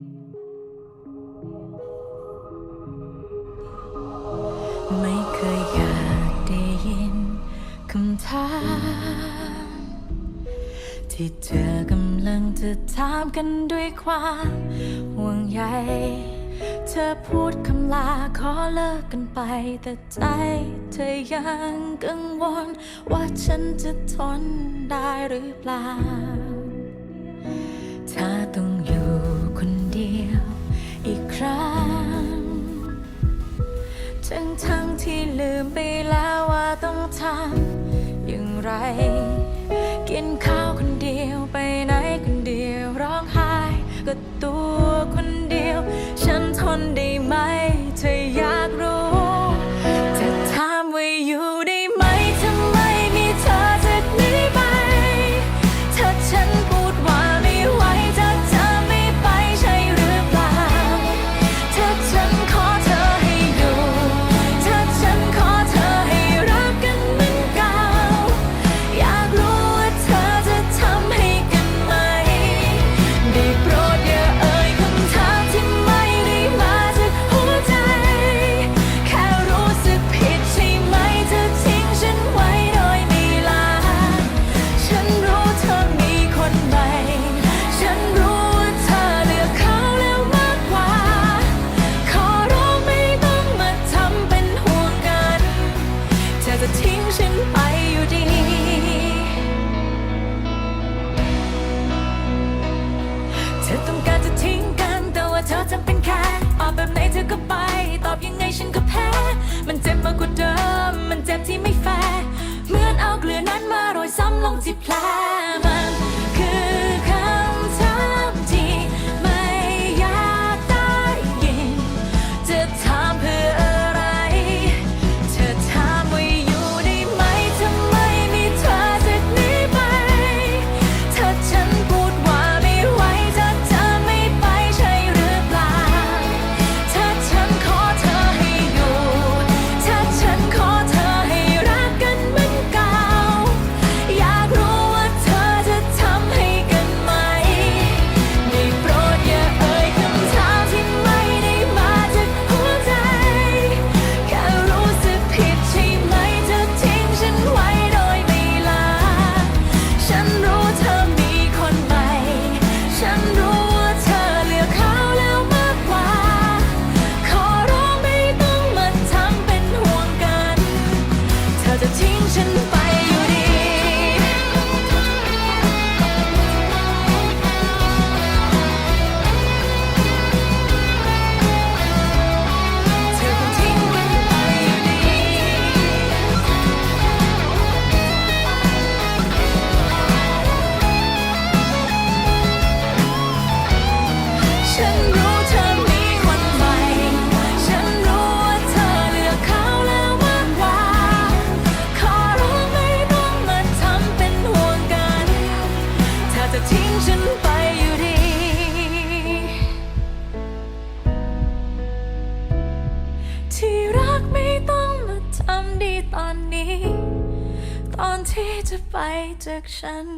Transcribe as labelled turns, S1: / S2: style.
S1: ไม่เคยอยากได้ยินคำถาม ที่เธอกำลังจะถามกันด้วยความห่วงใย เธอพูดคำลาขอเลิกกันไป แต่ใจเธอยังกังวล ว่าฉันจะทนได้หรือเปล่า แล้วว่าต้องทำอย่างไร กินข้าวคนเดียวไปไหนคนเดียวร้องไห้ก็ตัวคนเดียว ฉันทนได้ไหม แบบไหนเธอก็ไป ตอบยังไงฉันก็แพ้ มันเจ็บมากกว่าเดิม มันเจ็บที่ไม่แฟร์ เหมือนเอาเกลือนั้นมาโรยซ้ำลงที่แผล อนนี้ ตอนที่จะไปจากฉัน